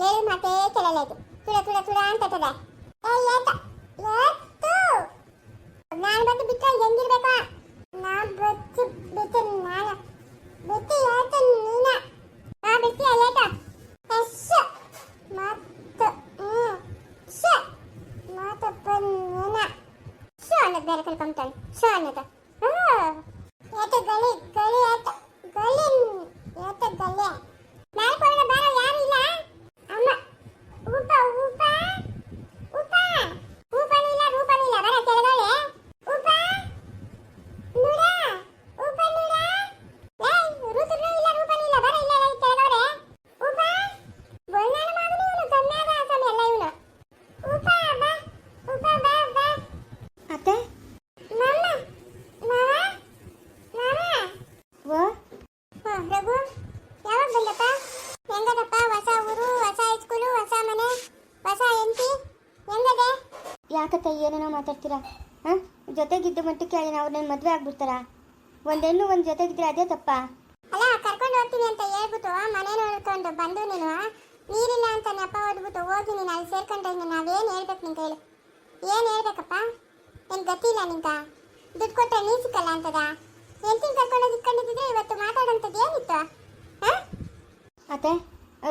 ಹೇಳಿ ಮಾತೇ ಕೇಳಲ್ಲ ಇದು. ತುಳ ತುಳ ತುಳ ಅಂತದ ನಾನು ಬಂದು ಬಿಟ್ಟರೆ ಹೆಂಗಿರ್ಬೇಕು? ನಾನು ಬಚ್ಚು ಬಿಟ್ಟು ನಾನು. ಬಿಟ್ಟು ಹೇಳ್ತೀನಿ ನೀನ. ನಾ ಬಿಟ್ಟು ಹೇಳಟ ಎಷ್ಟು ಮತ್ತು ಹ್ಞೂ ಶ ಮಾತಪ್ಪ ನೀನ. ಶೋ ಅನ್ನೋದು ಬೇರೆ ಕಲ್ಕೊಂತಾಳೆ ಶೋ ಅನ್ನೋದು. ಮಾತಾಡ್ತೀರಾ? ಹಾಂ? ಜೊತೆಗಿದ್ದು ಮಟ್ಟಕ್ಕೆ ನಾವು ನನ್ನ ಮದುವೆ ಆಗ್ಬಿಡ್ತಾರಾ? ಒಂದೆಲ್ಲು ಒಂದು ಜೊತೆಗಿದ್ರೆ ಅದೇ ತಪ್ಪ? ಅಲ್ಲ ಕರ್ಕೊಂಡು ಹೋಗ್ತೀನಿ ಅಂತ ಹೇಳ್ಬಿಟ್ಟು ಮನೆ ನೋಡ್ಕೊಂಡು ಬಂದು ನೀನು ನೀರಿಲ್ಲ ಅಂತ ನೆಪ ಓದ್ಬಿಟ್ಟು ಹೋಗಿ ನೀನು ಅಲ್ಲಿ ಸೇರ್ಕೊಂಡ್ರೆ ನೀನು ನಾವೇನು ಹೇಳ್ಬೇಕು ನಿನ್ ಕೈಲಿ ಏನು ಹೇಳ್ಬೇಕಪ್ಪ? ನಿನ್ ಗತಿ ಇಲ್ಲ ದುಡ್ಡು ಕೊಟ್ಟರೆ ನೀ ಸಿಕ್ಕಲ್ಲ ಅಂತದ? ಹೆಂಡತಿನ ಕರ್ಕೊಂಡು ಇಟ್ಕೊಂಡಿದ್ರೆ ಇವತ್ತು ಮಾತಾಡೋಂಥದ್ದು ಏನಿತ್ತು? ಹಾಂ? ಅತ್ತೆ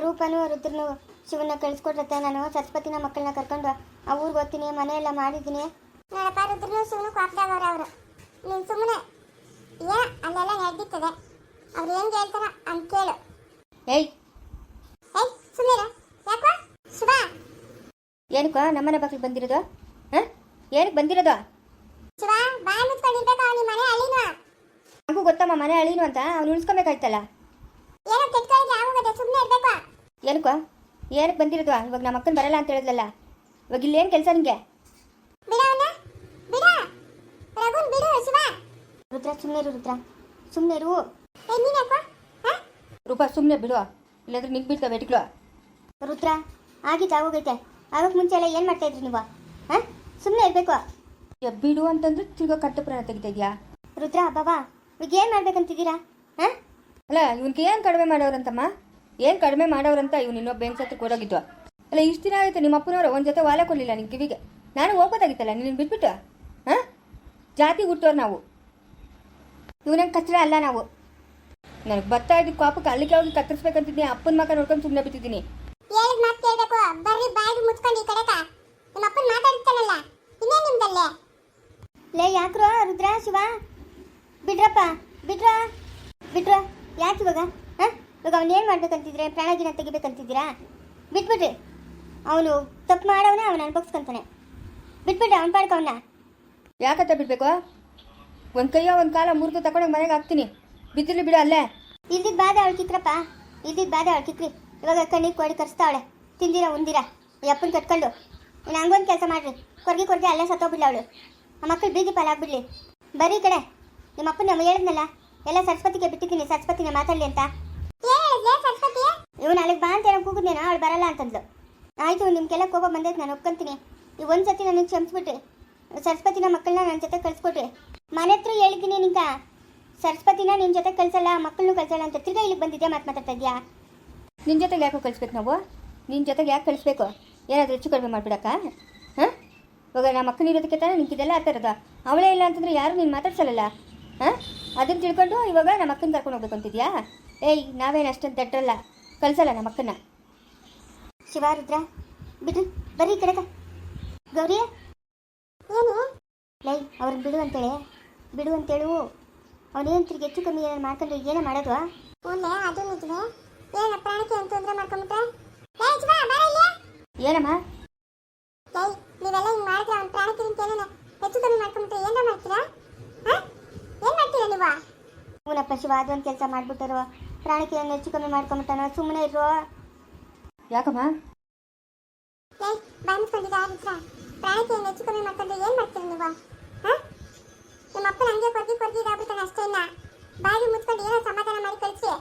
ರೂಪನು ರುದ್ರನು ಶಿವನ ಕಳಿಸ್ಕೊಟ್ರತ್ತೆ ನಾನು ಸರಸ್ವತಿನ ಮಕ್ಕಳನ್ನ ಕರ್ಕೊಂಡು. ಆ ಊರಿಗೆ ಹೋಗ್ತೀನಿ ಮನೆಯೆಲ್ಲ ಮಾಡಿದ್ದೀನಿ. ನೋಡಪ್ಪ ರುದ್ರನು ಶಿವನು ಕೋಪದಾಗವ್ರೆ ಅವರು. ನೀನು ಸುಮ್ಮನೆ ಏ ಅಲ್ಲೆಲ್ಲ ನಡೆದಿರ್ತದೆ ಅವ್ರು ಏನು ಹೇಳ್ತಾರ ಅಂತ ಕೇಳು. ಏಯ್! ಏಯ್ ಸುಮ್ಮನೆ ಯಾಕೋ? ಶುಭ ಏನಕ್ಕ ನಮ್ಮನೆ ಬಾಗಿಲು ಬಂದಿರೋದು? ಹಾಂ? ಏನಕ್ಕೆ ಬಂದಿರೋದು? ಶುಭ ಬಾಯಿ ಮುಚ್ಕೊಂಡಿರ್ಬೇಕು ನಿಮ್ಮ ಮನೆ ಅಳಿನ. ನಮಗೂ ಗೊತ್ತಮ್ಮ ಮನೆ ಅಳಿನು ಅಂತ. ಅವ್ನು ಉಳಿಸ್ಕೊಬೇಕಾಯ್ತಲ್ಲ. ಏನೋ ಕೆಟ್ಟ ಯಾವಾಗ ಸುಮ್ಮನೆ ಇರ್ಬೇಕು. ಏನಕ್ಕೋ? ಏನಕ್ಕೆ ಬಂದಿರೋದು? ಇವಾಗ ನಮ್ಮ ಅಕ್ಕನ ಬರಲ್ಲ ಅಂತ ಹೇಳಿದ್ಲಲ್ಲ. ಇವಾಗ ಇಲ್ಲೇನು ಕೆಲಸ ನಿಮಗೆ ರುದ್ರ ಸುಮ್ಮನೆ ಇರು ರುದ್ರ. ಸುಮ್ಮನೆ ಇರು. ಏ ನೀನ್ ಯಾಕೋ? ಹಾ? ರೂಪ ಸುಮ್ಮನೆ ಬಿಡು. ಇಲ್ಲಾಂದ್ರೆ ನಿಂಗೆ ಬೀಳ್ತಾವೆ ಎಟ್ಗಳು ರುದ್ರ ಆಗಿದ್ದು ಆಗೋಗೈತೆ ಆಗೋಕ್ಕೆ ಮುಂಚೆ ಎಲ್ಲ ಏನು ಮಾಡ್ತಾ ಇದ್ರಿ ನೀವು? ಹಾಂ? ಸುಮ್ಮನೆ ಇರಬೇಕು. ಬಿಡು ಅಂತಂದ್ರೆ ತಿರ್ಗೋ ಕಟ್ಟು ಪ್ರಾಣ ತೆಗಿತಾ ಇದೆಯಾ? ರುದ್ರ ಬಾಬಾ ಇವಾಗ ಏನು ಮಾಡ್ಬೇಕಂತಿದ್ದೀರಾ? ಹಾಂ? ಅಲ್ಲ ಇವನ್ಗೆ ಏನು ಕಡಿಮೆ ಮಾಡೋರಂತಮ್ಮ? ಏನು ಕಡಿಮೆ ಮಾಡೋರಂತ ಇವ್ನು ಇನ್ನೊಬ್ಬ ಹೆಂಗ್ಸತ್ತೆ ಕೊಡೋಗಿದ್ವ ಅಲ್ಲ ಇಷ್ಟು ದಿನ ಆಯ್ತು ನಿಮ್ಮ ಅಪ್ಪನವರು ಒಂದು ಜೊತೆ ವಾಲ ಕೊಡಲಿಲ್ಲ ನಿನ್ನ ಕಿವಿಗೆ. ನಾನು ಹೋಗ್ಬೋದಾಗಿತ್ತಲ್ಲ ನೀನು ಬಿಟ್ಬಿಟ್ಟು ಹಾಂ? ಜಾತಿ ಹುಟ್ಟೋರು ನಾವು. ಇವನಂಗೆ ಕಚ್ಚರ ಅಲ್ಲ ನಾವು. ನನಗೆ ಬರ್ತಾ ಇದ್ದ ಕಾಪಕ್ಕೆ ಅಲ್ಲಿಗೆ ಹೋಗಿ ಕತ್ತರಿಸ್ಬೇಕಂತಿದ್ದೀನಿ ಅಪ್ಪನ ಮಕ್ಕ ನೋಡ್ಕೊಂಡು ಸುಮ್ಮನೆ ಬಿಟ್ಟಿದ್ದೀನಿ. ಹೇಳಿದ್ ಮಾತು ಕೇಳಬೇಕು. ಬರ್ರಿ ಮುಚ್ಕೊಂಡು ಈ ಕಡೆಕ ನಿಮ್ಮ ಅಪ್ಪನ ಮಾತಾಡ್ತಾನಲ್ಲ ಇನ್ನೇ ನಿಮ್ದಲ್ಲೇ? ಲೇ ಯಾಕ್ರೋ ರುದ್ರ ಶಿವ? ಬಿಡ್ರಪ್ಪ ಬಿಡ್ರ ಬಿಡ್ರ. ಯಾಕೆ ಇವಾಗ? ಹಾಂ? ಇವಾಗ ಅವ್ನು ಏನು ಮಾಡ್ಬೇಕಂತಿದ್ರೆ ಪ್ರಾಣಗಿನ ತೆಗಿಬೇಕಂತಿದ್ದೀರಾ ಬಿಟ್ಬಿಡ್ರಿ. ಅವನು ತಪ್ಪು ಮಾಡವನ ಅವನು ಅನ್ಭವಿಸ್ಕೊಂತಾನೆ. ಬಿಟ್ಬಿಡ್ರಿ ಅವನ ಪಾಡ್ಕ ಅವನ್ನ ಯಾಕತ್ತ ಬಿಡ್ಬೇಕು? ಒಂದು ಕೈಯೋ ಒಂದು ಕಾಲ ಮುರಿದು ತಗೊಂಡೋಗಿ ಮನೆಗೆ ಹಾಕ್ತೀನಿ. ಬಿದ್ದಿರ್ಲಿ ಬಿಡು ಅಲ್ಲೇ. ಇಲ್ದಿದ್ದ ಬಾಧೆ ಅವಳು ಕಿತ್ರಪ್ಪ. ಇಲ್ದಿದ್ದ ಬಾಧೆ ಅವಳು ಕಿತ್ರಿ ಇವಾಗ ಕಣ್ಣಿಗೆ ಕೊಡಿ ಕರೆಸ್ತಾವಳೆ ತಿಂದಿರ ಉಂದಿರ. ಈ ಅಪ್ಪನ ಕಟ್ಕೊಂಡು. ಇನ್ನು ಹಂಗೊಂದು ಕೆಲಸ ಮಾಡ್ರಿ. ಕೊರ್ಗಿ ಕೊರ್ಗಿ ಅಲ್ಲೇ ಸತ್ತೋಗ್ಬಿಡ್ಲ ಅವಳು. ಆ ಮಕ್ಕಳು ಬೀದಿ ಪಾಲಾಗ್ಬಿಡ್ಲಿ. ಬರೀ ಕಡೆ. ನಿಮ್ಮ ಅಪ್ಪನ ನಮ್ಮ ಹೇಳಿದ್ನಲ್ಲ ಎಲ್ಲ ಸರಸ್ವತಿಗೆ ಬಿಟ್ಟಿದ್ದೀನಿ ಸರಸ್ವತಿನ ಮಾತಾಡಲಿ ಅಂತ ಏನ್ ಹೇಳಿದ್ಲೆ ಸರಸ್ವತಿ ಇವನು ಅಲ್ಲಿಗೆ ಕೂಗಿದ್ನೇನೋ ಅವಳು ಬರಲ್ಲ ಅಂತಂದ್ಲು. ಆಯಿತು, ನಿಮ್ಗೆಲ್ಲ ಕೋಪ ಬಂದೈತೆ, ನಾನು ಒಪ್ಕೊಂತೀನಿ. ಈ ಒಂದು ಸತಿ ನನಗೆ ಕ್ಷಮಿಸ್ಬಿಟ್ರಿ. ಸರಸ್ವತಿನ ಮಕ್ಕಳನ್ನ ನನ್ನ ಜೊತೆ ಕಳಿಸ್ಕೊಟ್ರಿ. ಮನೆ ಹತ್ರ ಹೇಳಿದ್ದೀನಿ ನಿಂಕ ಸರಸ್ವತಿನ ನಿನ್ನ ಜೊತೆ ಕಳಿಸಲ್ಲ ಮಕ್ಕಳನ್ನೂ ಕಳಿಸಲ್ಲ ಅಂತ ತಿರ್ಗಾ ಇಲ್ಲಿಗೆ ಬಂದಿದ್ಯಾ, ಮಾತು ಮಾತಾಡ್ತಾ ಇದೆಯಾ? ನಿನ್ನ ಜೊತೆಗೆ ಯಾಕೆ ಕಳಿಸ್ಬೇಕು ನಾವು? ನಿನ್ನ ಜೊತೆಗೆ ಯಾಕೆ ಕಳಿಸ್ಬೇಕು? ಏನಾದರೂ ಹೆಚ್ಚು ಕಡಿಮೆ ಮಾಡಿಬಿಡಕ್ಕ? ಹಾಂ? ಇವಾಗ ನಮ್ಮ ಮಕ್ಕಳು ಇರೋದಕ್ಕೆ ತಾನೇ ನಿಂತಿದ್ದೆಲ್ಲ ಆ ಥರದ ಅವಳೇ ಇಲ್ಲ ಅಂತಂದ್ರೆ ಯಾರು ನೀನು ಮಾತಾಡ್ಸಲ್ಲ ಹಾಂ? ಅದನ್ನು ತಿಳ್ಕೊಂಡು ಇವಾಗ ನಮ್ಮ ಅಕ್ಕನ ಕರ್ಕೊಂಡು ಹೋಗ್ಬೇಕು ಅಂತಿದ್ಯಾ? ಏಯ್, ನಾವೇನು ಅಷ್ಟೊಂದು ದಡ್ರಲ್ಲ. ಕಳಿಸಲ್ಲ ನಮ್ಮ ಅಕ್ಕನ ಶಿವಾರುದ್ರ. ಬಿಡು ಬರ್ರಿ ಈ ಕಡೆಗ. ಗೌರಿ ಏನು? ಲೈ ಅವ್ರನ್ನ ಬಿಡು ಅಂತೇಳಿ. ಬಿಡು ಅಂತೇಳು. ಅವನೇನು ತಿರುಗಿ ಹೆಚ್ಚು ಕಮ್ಮಿ ಏನಾರು ಮಾಡ್ಕೊಂಡ್ರೆ ಏನೇ ಮಾಡೋದು? ಒಳ್ಳೆ ಅದು ನಿಜವೇ ಏನ ಪ್ರಾಣಕ್ಕೆ ಏನು ತೊಂದರೆ ಮಾಡ್ಕೊಂಬಿಟ್ರೆ? ಶಿವ ಏನಮ್ಮ? ಲೈ ನೀವೆಲ್ಲ ಹಿಂಗೆ ಮಾಡಿದ್ರೆ ಅವ್ನ ಪ್ರಾಣಕ್ಕೆ ಅಂತ ಹೆಚ್ಚು ಕಮ್ಮಿ ಮಾಡ್ಕೊಂಬಿಟ್ರೆ ಏನ ಮಾಡ್ತೀರಾ? ಹಾ? ಏನ್ ಮಾಡ್ತೀರಾ ನೀವು? ಅವನಪ್ಪ ಶಿವ ಅದೊಂದು ಕೆಲಸ ಮಾಡ್ಬಿಟ್ಟರು. ಪ್ರಾಣಕ್ಕೆ ಹೆಚ್ಚು ಕಮ್ಮಿ ಮಾಡ್ಕೊಂಬಿಟ್ಟಾನ ಸುಮ್ಮನೆ ಇರು ಯಾಕಮ್ಮ? ಏಯ್ ಬಾಯಿ ಮುಚ್ಕೊಂಡಿದ್ದ ಮಿತ್ರ ಪ್ರಾಣಕ್ಕೆ ಹೆಚ್ಚು ಕಮ್ಮಿ ಮಾಡ್ಕೊಂಡ್ರೆ ಏನ್ ಮಾಡ್ತೀರಾ ನೀವು? ಹಾ? ನಿಮ್ಮ ಅಪ್ಪನ ಹಂಗೆ ಕೊರ್ಗಿ ಕೊರ್ಗಿ ಇದಾಗ್ಬಿಡ್ತಾನೆ ಅಷ್ಟೇ ಇಲ್ಲ ಬಾಯಿಗೆ ಮುಚ್ಕೊಂಡು ಏನೋ ಸಮಾಧಾನ ಮಾಡಿ ಕಳಿಸಿ.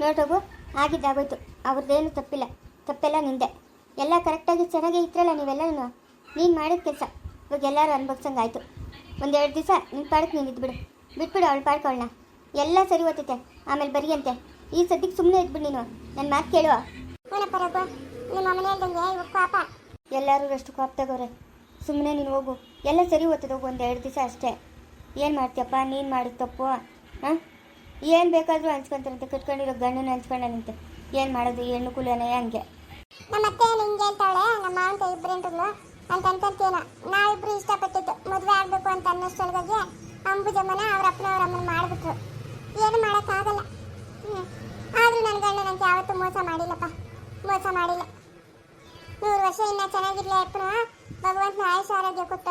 ನೋಟೋಗು ಆಗಿದ್ದಾಗೋಯ್ತು. ಅವ್ರದ್ದೇನು ತಪ್ಪಿಲ್ಲ. ತಪ್ಪೆಲ್ಲ ನಿಂದೆ. ಎಲ್ಲ ಕರೆಕ್ಟಾಗಿ ಚೆನ್ನಾಗೇ ಇತ್ತಲ್ಲ ನೀವೆಲ್ಲನೂ? ನೀನು ಮಾಡಿದ ಕೆಲಸ. ಇವಾಗ ಎಲ್ಲರೂ ಅನ್ಭವ್ಸಂಗಾಯ್ತು ಒಂದೆರಡು ದಿವಸ ನಿನ್ನ ಪಾಡಕ್ಕೆ ನೀನು ಇದ್ಬಿಡು. ಬಿಟ್ಬಿಡು ಅವಳು ಪಾಡ್ಕೊಳ್ಳೋಣ ಎಲ್ಲ ಸರಿ ಹೋಗ್ತೈತೆ ಆಮೇಲೆ ಬರಿಯಂತೆ. ಈ ಸದ್ಯಕ್ಕೆ ಸುಮ್ಮನೆ ಇದ್ಬಿಡು ನೀನು. ನನ್ನ ಮಾತು ಕೇಳುವ. ಏನಪ್ಪ ರಘು? ನಿಮ್ಮ ಮನೆ ಹೇಳ್ದಂಗೆ ಇವಾಗ ಪಾಪ. ಎಲ್ಲರೂ ಅಷ್ಟು ಕೋಪ ತಗೋರೆ. ಸುಮ್ಮನೆ ನೀನು ಹೋಗು. ಎಲ್ಲ ಸರಿ ಹೋಗ್ತದೆ ಹೋಗು ಒಂದು ಎರಡು ದಿವಸ ಅಷ್ಟೇ. ಏನು ಮಾಡ್ತೀಯಪ್ಪ? ನೀನು ಮಾಡಿದ ತಪ್ಪು. ಹಾಂ? ಏನು ಬೇಕಾದರೂ ಹಂಚ್ಕೊಂತಾರಂತೆ ಕಟ್ಕೊಂಡಿರೋ ಗಂಡನ ಹಂಚ್ಕೊಂಡನಂತೆ. ಏನು ಮಾಡೋದು? ಹೆಣ್ಣು ಕುಲನೇ ಹಂಗೆ. ನಮ್ಮ ಅತ್ತೆ ನಿಂಗೆ ಹೇಳ್ತಾಳೆ? ನಮ್ಮ ಮಾವಂತ ಇಬ್ಬರು ಹೆಂಡ್ರು ಅಂತ ಅಂತಂತೇನ ನಾವಿಬ್ರು ಇಷ್ಟಪಟ್ಟಿದ್ದು. ಮದುವೆ ಆಗಬೇಕು ಅಂತ ಅನ್ನೋಷ್ಟೊಳಗಾಗಿ ಅಂಬುಜಮ್ಮನ ಅವ್ರ ಅಪ್ಪನವ್ರ ಅಮ್ಮನ ಮಾಡಿಬಿಟ್ರು. ಏನು ಮಾಡೋಕ್ಕಾಗಲ್ಲ. ಆದರೂ ನನ್ನ ಗಂಡ ನನಗೆ ಯಾವತ್ತೂ ಮೋಸ ಮಾಡಿಲ್ಲಪ್ಪ. ಮೋಸ ಮಾಡಿಲ್ಲ. ನೂರು ವರ್ಷ ಇನ್ನ ಚೆನ್ನಾಗಿರಲಿ ಅಪ್ಪನ. ಭಗವಂತನ ಆಯುಷ ಆರೋಗ್ಯ ಕೊಟ್ಟ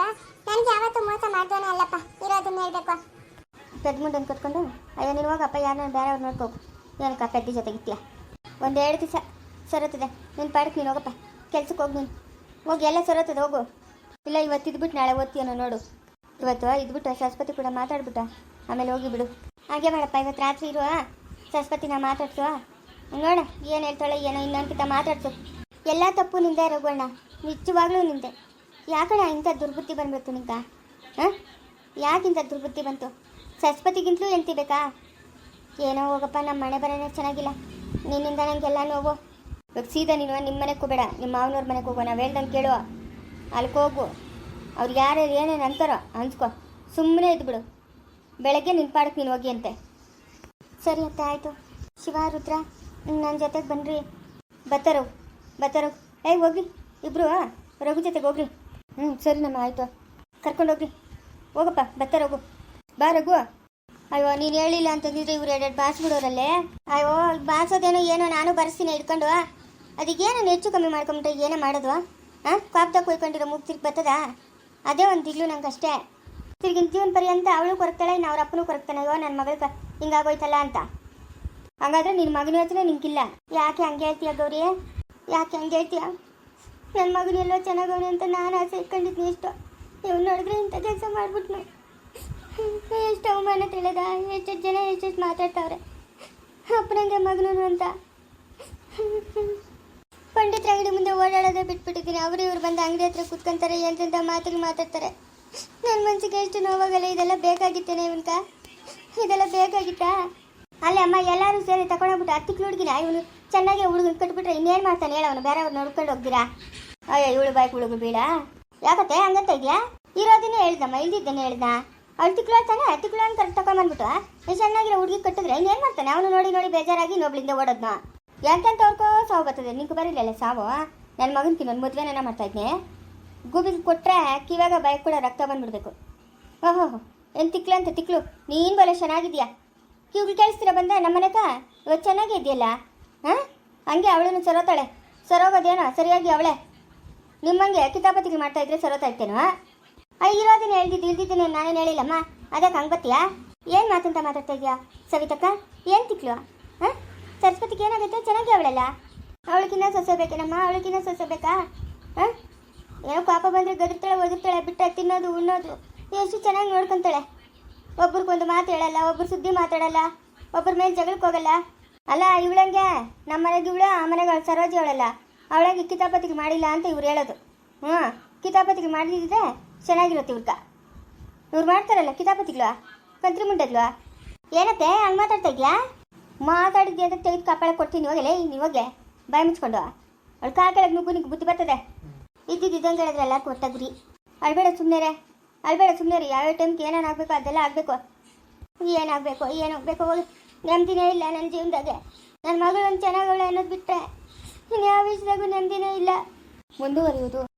ನನಗೆ ಯಾವತ್ತೂ ಮೋಸ ಮಾಡ್ದೋನೇ ಅಲ್ಲಪ್ಪ. ಇರೋದನ್ನ ಹೇಳ್ಬೇಕು. ಪೆದ್ದ ಮುಂಡನ್ನು ಕಟ್ಕೊಂಡು ಅಯ್ಯೋ ನೀನು ಹೋಗಪ್ಪ ಯಾರನ್ನ ಬೇರೆಯವ್ರು ನೋಡ್ಕೋಗು ಏನಕ್ಕ ಪೆದ್ದಿ ಜೊತೆಗಿತ್ತೀಯ ಒಂದು ಎರಡು ದಿವಸ ಸರೋತದೆ ನಿನ್ನ ಪಾಡಕ್ಕೆ ನೀನು ಹೋಗಪ್ಪ. ಕೆಲ್ಸಕ್ಕೆ ಹೋಗಿ ನೀನು. ಹೋಗಿ, ಎಲ್ಲ ಸರೋತದೆ ಹೋಗು. ಇಲ್ಲ, ಇವತ್ತು ಇದ್ಬಿಟ್ಟು ನಾಳೆ ಓದ್ತೀಯನೋ ನೋಡು. ಇವತ್ತು ಇದ್ಬಿಟ್ಟು ಸರಸ್ವತಿ ಕೂಡ ಮಾತಾಡ್ಬಿಟ್ಟ. ಆಮೇಲೆ ಹೋಗಿ ಬಿಡು. ಹಾಗೆ ಮಾಡಪ್ಪ, ಇವತ್ತು ರಾತ್ರಿ ಇರುವ ಸರಸ್ವತಿನ ಮಾತಾಡ್ಸುವ ನೋಡ ಏನು ಹೇಳ್ತಾಳೆ, ಏನೋ ಇನ್ನೊಂದ್ಕಿತ ಮಾತಾಡ್ಸು. ಎಲ್ಲ ತಪ್ಪು ನಿಂದೆ ರಘುವಣ್ಣ ನಿಜವಾಗ್ಲೂ ನಿಂದೆ. ಯಾಕಣ ಇಂಥ ದುರ್ಬುದ್ಧಿ ಬಂದ್ಬಿಡ್ತು ನಿಂಗ? ಹಾಂ? ಯಾಕಿಂಥ ದುರ್ಬುದ್ಧಿ ಬಂತು? ಸರಸ್ವತಿಗಿಂತಲೂ ಎಂತಿ ಬೇಕಾ? ಏನೋ ಹೋಗಪ್ಪ ನಮ್ಮ ಮನೆ ಬರೋನೇ ಚೆನ್ನಾಗಿಲ್ಲ. ನಿನ್ನಿಂದ ನನಗೆಲ್ಲ ನೋವು. ಇವಾಗ ಸೀದಾ ನೀನು ನಿಮ್ಮ ಮನೆಗೆ ಹೋಗಬೇಡ ನಿಮ್ಮ ಮಾವನವ್ರ ಮನೆಗೆ ಹೋಗೋ, ನಾವು ಹೇಳ್ದಂಗೆ ಕೇಳುವ ಹೋಗು. ಅವ್ರು ಯಾರು, ಏನೇನು ಅಂತಾರೋ, ಅನ್ಸ್ಕೊ. ಸುಮ್ಮನೆ ಇದ್ಬಿಡು. ಬೆಳಗ್ಗೆ ನಿನ್ನ ಪಾಡಕ್ಕೆ ನೀನು ಹೋಗಿ ಅಂತೆ. ಸರಿ ಅತ್ತೆ, ಆಯಿತು. ಶಿವ, ರುದ್ರ ನನ್ನ ಜೊತೆಗೆ ಬನ್ನಿರಿ ಬತ್ತರು ಬತ್ತರು ಏಯ್, ಹೋಗ್ರಿ. ಇಬ್ರು ರಘು ಜೊತೆಗೆ ಹೋಗ್ರಿ. ಹ್ಞೂ ಸರಿ ನಮ್ಮ, ಆಯಿತು. ಕರ್ಕೊಂಡೋಗ್ರಿ ಹೋಗಪ್ಪ ಬತ್ತರ ಹೋಗು ಬಾ ರಘು. ಅಯ್ಯೋ, ನೀನು ಹೇಳಿಲ್ಲ ಅಂತಂದಿದ್ರೆ ಇವ್ರು ಎರಡೆರಡು ಬಾರಿಸ್ಬಿಡೋರಲ್ಲೇ? ಅಯ್ಯೋ ಬಾರಿಸೋದೇನೋ ಏನೋ ನಾನು ಬರೆಸ್ತೀನಿ ಇಟ್ಕೊಂಡು ಅದಕ್ಕೇನು ಹೆಚ್ಚು ಕಮ್ಮಿ ಮಾಡ್ಕೊಂಬಿಟ್ರೆ ಏನೋ ಮಾಡೋದು? ಹಾಂ ಕಾಪ್ದಾಗ ಕೊಯ್ಕೊಂಡಿರೋ ಮುಗ್ ತಿರ್ಗಿ ಬರ್ತದ? ಅದೇ ಒಂದು ದಿಗ್ಲು ನಂಗೆ ಅಷ್ಟೇ ತಿರ್ಗಿನ ಜೀವನ ಪರ್ಯಂತ ಅವಳು ಕೊರಗ್ತಾಳೆ ಇನ್ನು ಅವ್ರ ಅಪ್ಪನೂ ಕೊರಗ್ತಾನೆ. ಅಯ್ಯೋ ನನ್ನ ಮಗಳಿಗೆ ಹಿಂಗಾಗೋಯ್ತಲ್ಲ ಅಂತ. ಹಾಗಾದ್ರೆ ನಿನ್ನ ಮಗನ ಯೋಚನೆ ನಿಂಗಿಲ್ಲ ಯಾಕೆ ಹಂಗೆ ಹೇಳ್ತೀಯ ಗೌರಿ ಯಾಕೆ ಹಂಗೆ ಹೇಳ್ತೀಯ? ನನ್ನ ಮಗನ ಎಲ್ಲೋ ಚೆನ್ನಾಗವನೆ ಅಂತ ನಾನು ಆಸೆ ಇಟ್ಕೊಂಡಿದ್ನಿ ಎಷ್ಟು. ಇವ್ನು ನೋಡಿದ್ರೆ ಇಂಥ ಕೆಲಸ ಮಾಡ್ಬಿಟ್ನು. ಎಷ್ಟು ಅವಮಾನ ತಿಳಿದ? ಎಷ್ಟೆಷ್ಟು ಜನ ಎಷ್ಟೆಷ್ಟು ಮಾತಾಡ್ತಾವ್ರೆ? ಅಪ್ಪನಂಗೆ ಮಗನೂ ಅಂತ. ಪಂಡಿತರ ಅಂಗಡಿ ಮುಂದೆ ಓಡಾಡೋದೇ ಬಿಟ್ಬಿಟ್ಟಿದ್ದೀನಿ. ಅವರು ಇವ್ರು ಬಂದು ಅಂಗಡಿ ಹತ್ರ ಕುತ್ಕೊಂತಾರೆ ಎಂತೆಂಥ ಮಾತಿಗೆ ಮಾತಾಡ್ತಾರೆ. ನನ್ನ ಮನಸ್ಸಿಗೆ ಎಷ್ಟು ನೋವಾಗಲ್ಲ, ಇದೆಲ್ಲ ಬೇಕಾಗಿತ್ತೇನೆ ಇವನ್ಕ ಇದೆಲ್ಲ ಬೇಕಾಗಿತ್ತಾ ಅಲ್ಲೇ ಅಮ್ಮ, ಎಲ್ಲರೂ ಸೇರಿ ತಗೊಂಡೋಗ್ಬಿಟ್ಟು ಹತ್ತಿಕ್ ಹುಡುಗಿನ ಇವನು ಚೆನ್ನಾಗಿ ಹುಡುಗ ಕಟ್ಬಿಟ್ರೆ ಇನ್ನೇನು ಮಾಡ್ತಾನೆ ಹೇಳ ಅವನು? ಬೇರೆ ಅವ್ರು ನೋಡ್ಕೊಂಡು ಹೋಗ್ತೀರಾ? ಅಯ್ಯೋ, ಇವಳು ಬಾಯ್ಕ್ ಹುಡುಗ ಬೇಡ. ಯಾಕತ್ತೆ, ಹಂಗಂತ ಇದೆಯಾ? ಇರೋದನ್ನೇ ಹೇಳ್ದಮ್ಮ ಇಲ್ದಿದ್ದೇನೆ ಹೇಳ್ದ? ಅವ್ಳು ತಿಕ್ಳು ತಾನೆ? ತಿಕ್ಳು ಅಂತ ತಗೊಂಬಂದ್ಬಿಟ್ಟು ನೀವು ಚೆನ್ನಾಗಿರೋ ಹುಡುಗಿ ಕಟ್ಟಿದ್ರೆ ಇನ್ನೇನು ಮಾಡ್ತಾನೆ? ಅವನು ನೋಡಿ ನೋಡಿ ಬೇಜಾರಾಗಿ ಇನ್ನೊಬ್ಳಿಂದ ಓಡೋದ್ನ. ಯಾಕಂತ ಅವ್ರಿಗೋ ಸಾವು ಬರ್ತದೆ ನಿಂಗೆ ಬರಲಿಲ್ಲ ಸಾವು? ನನ್ನ ಮಗನಿಗೆ ನನ್ನ ಮದುವೆನ ಮಾಡ್ತಾ ಇದ್ದೆ ಗೂಬಿಗೆ ಕೊಟ್ಟರೆ ಕಿವಾಗ ಬೈಕ್ ಕೂಡ ರಕ್ತ ಬಂದ್ಬಿಡ್ಬೇಕು. ಓಹೋ ಏನು ತಿಕ್ಲ ಅಂತ ತಿಕ್ಲು? ನೀನು ಬಲ ಚೆನ್ನಾಗಿದ್ಯಾ? ಕಿವಿಗೆ ಕೇಳಿಸ್ತೀರ ಬಂದ? ನಮ್ಮನೆಕ ಇವತ್ತು ಚೆನ್ನಾಗೇ ಇದೆಯಲ್ಲ? ಹಾಂ? ಹಂಗೆ ಅವಳನ್ನು ಸರೋತಾಳೆ. ಸರೋಗೋದೇನೋ ಸರಿಯಾಗಿ ಅವಳೆ. ನಿಮ್ಮಂಗೆ ಕಿತಾಪತಿಗೆ ಮಾಡ್ತಾ ಇದ್ರೆ ಸರೋತಾ ಇರ್ತೇನೋ ಅಯ್ಯ ಇರೋದನ್ನ ಹೇಳ್ದಿದ್ದು ಇಲ್ದಿದ್ದೇನೆ ನಾನೇನು ಹೇಳಿಲ್ಲಮ್ಮ? ಅದಕ್ಕೆ ಹಂಗೆ ಬತ್ತೀಯಾ ಏನು ಮಾತಂತ ಮಾತಾಡ್ತಾ ಇದೆಯಾ, ಸವಿತಕ್ಕ? ಏನು ತಿಕ್ಲು, ಹಾಂ? ಸರಸ್ವತಿಗೆ ಏನಾಗುತ್ತೆ ಚೆನ್ನಾಗಿ ಅವಳಲ್ಲ? ಅವಳಿಗಿನ್ನ ಸೊಸೆ ಬೇಕೇನಮ್ಮ? ಅವಳಿಗಿನ್ನ ಸೊಸೆ ಬೇಕಾ, ಹಾಂ? ಏನೋ ಪಾಪ ಬಂದರೆ ಗದರ್ತಾಳೆ, ಒದರ್ತಾಳೆ ಬಿಟ್ಟರೆ ತಿನ್ನೋದು, ಉಣ್ಣೋದು. ಎಷ್ಟು ಚೆನ್ನಾಗಿ ನೋಡ್ಕೊಂತಾಳೆ. ಒಬ್ರಿಗೊಂದು ಮಾತು ಹೇಳಲ್ಲ, ಒಬ್ರು ಸುದ್ದಿ ಮಾತಾಡಲ್ಲ ಒಬ್ಬರ ಮೇಲೆ ಜಗಳಕ್ಕೆ ಹೋಗಲ್ಲ. ಅಲ್ಲ, ಇವಳಂಗೆ ನಮ್ಮ ಮನೆಗೆ ಇವಳು ಆ ಮನೆಗೆ ಸರೋಜಿ ಅವಳಲ್ಲ. ಅವಳಂಗೆ ಕಿತಾಪತಿಗೆ ಮಾಡಿಲ್ಲ ಅಂತ ಇವ್ರು ಹೇಳೋದು. ಹ್ಞೂ ಕಿತಾಪತಿಗೆ ಮಾಡಿದ್ರೆ ಚೆನ್ನಾಗಿರುತ್ತೆ ಇವ್ರಗ. ಇವ್ರು ಮಾಡ್ತಾರಲ್ಲ ಕಿತಾಪತಿಗಳು, ಕಂತ್ರಿ ಮುಂಡದ್ವಾ ಏನತ್ತೆ, ಹಂಗೆ ಮಾತಾಡ್ತಾ ಇದೆಯಾ? ಮಾತಾಡಿದ್ದೆ ಅಂತ ತೆಗೆದು ಕಾಪಾಳ ಕೊಡ್ತೀನಿ ಇವಾಗಲೇ ಇವಾಗೆ ಬಾಯಿ ಮುಚ್ಕೊಂಡು. ಅವಳು ಕಾಲ್ ಕೆಳಗೆ ನುಗ್ಗು ನಿಂಗೆ ಬುದ್ಧಿ ಬರ್ತದೆ. ಇದ್ದಿದ್ದಂಗೆ ಹೇಳಿದ್ರೆ ಎಲ್ಲ ಕೊಟ್ಟದ್ರಿ. ಅಳ್ಬೇಡ ಸುಮ್ಮನೆ ಅಳ್ಬೇಡ ಸುಮ್ಮನೆ ರೀ ಯಾವ್ಯಾವ ಟೈಮ್ಗೆ ಏನೇನು ಆಗಬೇಕು ಅದೆಲ್ಲ ಆಗಬೇಕು. ಏನಾಗಬೇಕು ಏನಾಗಬೇಕು ಹೋಗಿ. ನೆಮ್ಮದಿನೇ ಇಲ್ಲ ನನ್ನ ಜೀವನದಾಗೆ. ನನ್ನ ಮಗಳು ಒಂದು ಚೆನ್ನಾಗವಳೆ ಅನ್ನೋದು ಬಿಟ್ಟರೆ ಇನ್ಯಾವ ವಿಷಯದಾಗೂ ನೆಮ್ಮದಿನೇ ಇಲ್ಲ. ಮುಂದುವರಿಯುವುದು.